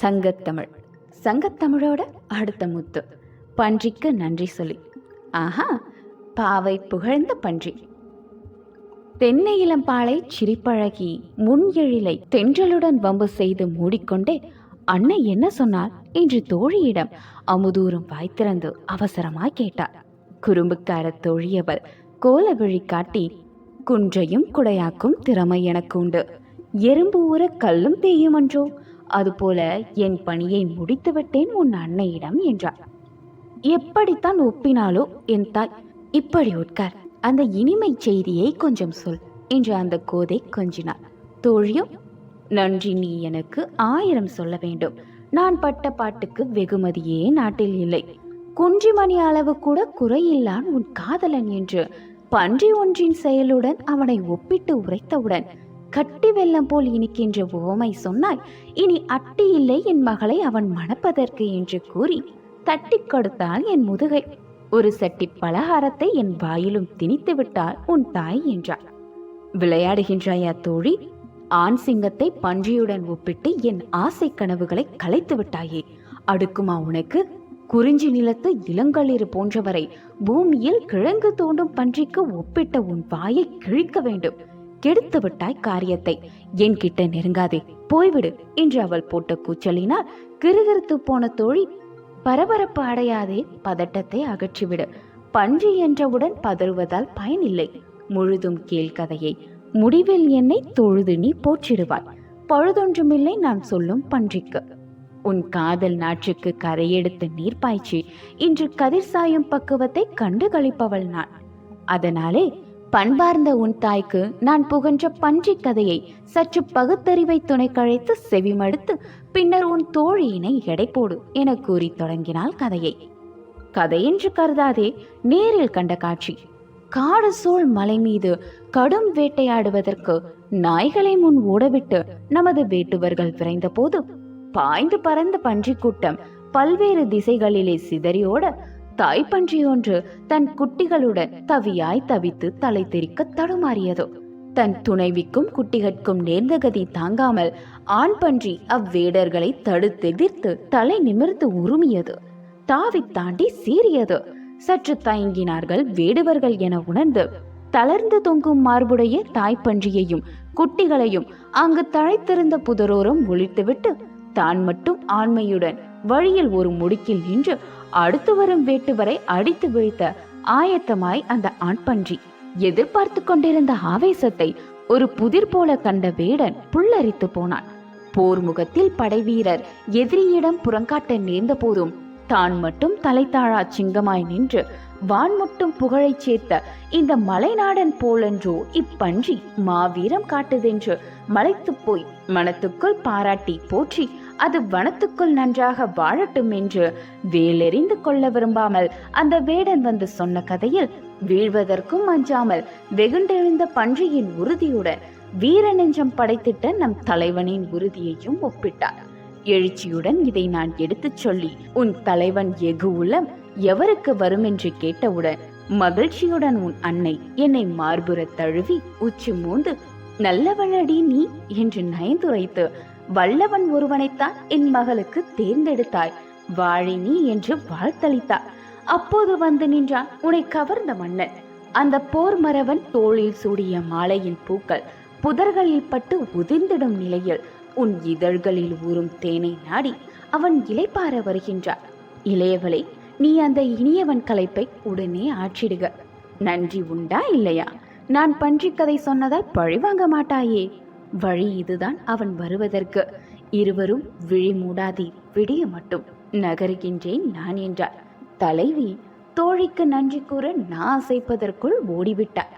சங்கத்தமிழ். சங்கத்தமிழோட அடுத்த முத்து. பன்றிக்கு நன்றி சொல்லி. ஆஹா பாவை புகழ்ந்த பன்றி. தென்னை இளம்பாலை சிரிப்பழகி முன் எழிலை தென்றலுடன் வம்பு செய்து மூடிக்கொண்டே அன்னை என்ன சொன்னார் என்று தோழியிடம் அமுதூரம் வாய்த்திறந்து அவசரமாய் கேட்டார் குறும்புக்கார தோழியவள் கோலவிழி காட்டி குன்றையும் குடையாக்கும் திறமை எனக்கு உண்டு. எறும்பு ஊற கல்லும் தேயுமன்றோ அதுபோல என் பணியை முடித்துவிட்டேன் உன் அன்னையிடம் என்றார் எப்படித்தான் ஒப்பினாலோ என் தாய் இப்படி உட்கார் அந்த இனிமை செய்தியை கொஞ்சம் சொல் என்று அந்த கோதை கொஞ்சினார் தோழியும் நன்றி நீ எனக்கு ஆயிரம் சொல்ல வேண்டும். நான் பட்ட பாட்டுக்கு வெகுமதியே நாட்டில் இல்லை. குன்றிமணி அளவு கூட குறையில்லான் உன் காதலன் என்று பன்றி ஒன்றின் செயலுடன் அவனை ஒப்பிட்டு உரைத்தவுடன் கட்டி வெள்ளம் போல் இனிக்கின்ற ஓமை சொன்னாய் இனி அட்டி இல்லை என் மகளை அவன் மணப்பதற்கு என்று கூறி தட்டி கொடுத்தாள் என் முதுகை. ஒரு சட்டி பலகாரத்தை என் வாயிலும் திணித்து விட்டாள் உன் தாய் என்றார் விளையாடுகின்றாயா தோழி? ஆண் சிங்கத்தை பன்றியுடன் ஒப்பிட்டு என் ஆசை கனவுகளை கலைத்து விட்டாயே. அடுக்குமா உனக்கு? குறிஞ்சி நிலத்து இளங்களிறு போன்றவரை பூமியில் கிழங்கு தோண்டும் பன்றிக்கு ஒப்பிட்ட உன் வாயை கிழிக்க வேண்டும். கெடுத்து விட்டாய் காரியத்தை. என்கிட்ட நெருங்காதே போய்விடு என்று அவள் போட்ட கூச்சலினால் கிருகிருத்து போன தோழி பரபரப்பு அடையாதே பதட்டத்தை அகற்றிவிடு. பன்றி என்றவுடன் பதறுவதால் பயனில்லை. முழுதும் கேள் கதையை. முடிவில் என்னை தொழுது நீ போற்றிடுவாய். பழுதொன்றுமில்லை நான் சொல்லும் பன்றிக்கு. உன் காதல் நாற்றுக்கு கரையெடுத்து நீர் பாய்ச்சி இன்று கதிர் சாயும் பக்குவத்தை கண்டு கழிப்பவள் நான். அதனாலே பண்பார்ந்த உன் தாய்க்கு நான் புகன்ற பன்றி கதையை சற்று பகுத்தறிவை துணை கழைத்து செவிமடுத்து பின்னர் உன் தோழியினை எடை போடு என கூறி தொடங்கினாள் கதையை. கதையென்று கருதாதே நேரில் கண்ட காட்சி. காடு சூழ் மலை மீது கடும் வேட்டையாடுவதற்கு நாய்களை முன் ஓடவிட்டு நமது வேட்டுவர்கள் விரைந்தபோது பாய்ந்து பறந்த பன்றி கூட்டம் பல்வேறு திசைகளிலே சிதறியோட தாய் பன்றி ஒன்று தன் குட்டிகளுடன் தவியாய் தவித்து தலை தெரிக்க தடுமாறியது. தன் துணைவிக்கும் குட்டிகட்கும் நேர்ந்த கதி தாங்காமல் ஆண் பன்றி அவ்வேடர்களை தடுத்தெதிர்த்து தலை நிமிர்ந்து உருமியது தாவி தாண்டி சீறியது. சற்று தயங்கினார்கள் வேடுவர்கள் என உணர்ந்து தளர்ந்து தொங்கும் மார்புடைய தாய்ப்பன்றியையும் குட்டிகளையும் அங்கு தழைத்திருந்த புதரோரம் ஒழித்துவிட்டு தான் மட்டும் ஆண்மையுடன் வழியில் ஒரு முடுக்கில் நின்று அடுத்து வரும் வேட்டுவரை அடித்து வீழ்த்த ஆயத்தமாய் அந்த ஆண் பன்றி எதிர்பார்த்து கொண்டிருந்த ஆவேசத்தை ஒரு புதிர் போல கண்ட வேடன் புல்லரித்து போனான். போர் முகத்தில் படைவீரர் எதிரியிடம் புறங்காட்ட நேர்ந்த போதும் தான் மட்டும் தலைத்தாழா சிங்கமாய் நின்று வான்முட்டும் புகழைச் சேர்த்த இந்த மலைநாடன் போலன்றோ இப்பன்றி மாவீரம் காட்டுதென்று மலைத்துப் போய் மனத்துக்குள் பாராட்டி போற்றி அது வனத்துக்குள் நன்றாக வாழட்டும் என்று வேலெறிந்து கொள்ள விரும்பாமல் அந்த வேடன் வந்து சொன்ன கதையில் வீழ்வதற்கும் அஞ்சாமல் வெகுண்டெழுந்த பன்றியின் உறுதியுடன் வீர நெஞ்சம் படைத்திட்ட நம் தலைவனின் உறுதியையும் ஒப்பிட்டார். எழுச்சியுடன் இதை நான் எடுத்துச் சொல்லி உன் தலைவன் எகு உளம் எவருக்கு வரும்? என்று கேட்டவுடன் மகிழ்ச்சியுடன் உன் அன்னை என்னை மார்புற தழுவி உச்சி மூந்து நல்லவளடி நீ என்று நயந்துரைத்து வல்லவன் ஒருவனைத்தான் என் மகளுக்கு தேர்ந்தெடுத்தாய். வாழினி என்று வாழ்த்தளித்தார். அப்போது வந்து நின்றான் உன்னை கவர்ந்த மன்னன். அந்த போர் மரவன் தோளில் சூடிய மாலையின் பூக்கள் புதர்களில் பட்டு உதிர்ந்திடும் நிலையில் உன் இதழ்களில் ஊறும் தேனை நாடி அவன் இலைப்பார வருகின்றார் இளையவளை நீ அந்த இனியவன் கலைப்பை உடனே ஆற்றிடுக. நன்றி உண்டா இல்லையா? நான் பன்றி கதை சொன்னதால் பழிவாங்க மாட்டாயே. வழி இதுதான் அவன் வருவதற்கு. இருவரும் விழி மூடாதே விடிய மட்டும். நகருகின்றேன் நான் என்றார் தலைவி தோழிக்கு நன்றி கூற நான் அசைப்பதற்குள் ஓடிவிட்டார்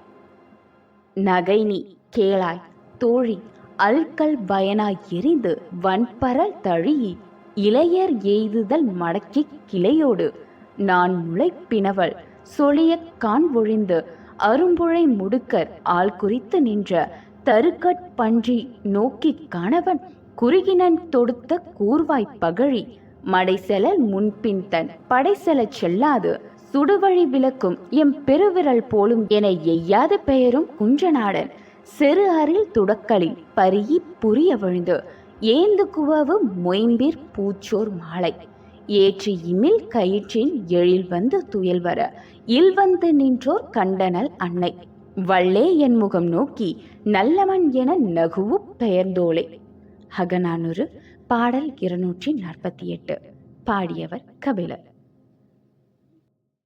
நகை நீ கேளாய். தோழி அல்கல் பயனாய் எரிந்து வன்பரல் தழியி இளையர் எய்துதல் மடக்கி கிளையோடு. நான் முளைப்பினவள் சொலிய கான் ஒழிந்து அரும்புழை முடுக்கர் ஆள் குறித்து நின்ற தருக்கட் பன்றி நோக்கி கணவன் குறுகினன் தொடுத்த கூர்வாய் பகழி. மடைசெலல் முன்பின் தன் படைசெல செல்லாது. சுடுவழி விளக்கும் எம் பெருவிரல் போலும் என எய்யாத பெயரும் குஞ்சநாடன் செரு அரில் துடக்களில் பரியி புரிய விழுந்து. ஏந்து குவவு மொயம்பிற் பூச்சோர் மாலை. ஏற்று இமில் கயிற்றின் எழில் வந்து துயல் வர இல் வந்து நின்றோர் கண்டனல் அன்னை. வள்ளே என் முகம் நோக்கி நல்லவன் என நகுவு பெயர்ந்தோளே. அகநானூறு பாடல் இருநூற்றி நாற்பத்தி எட்டு. பாடியவர் கபிலர்.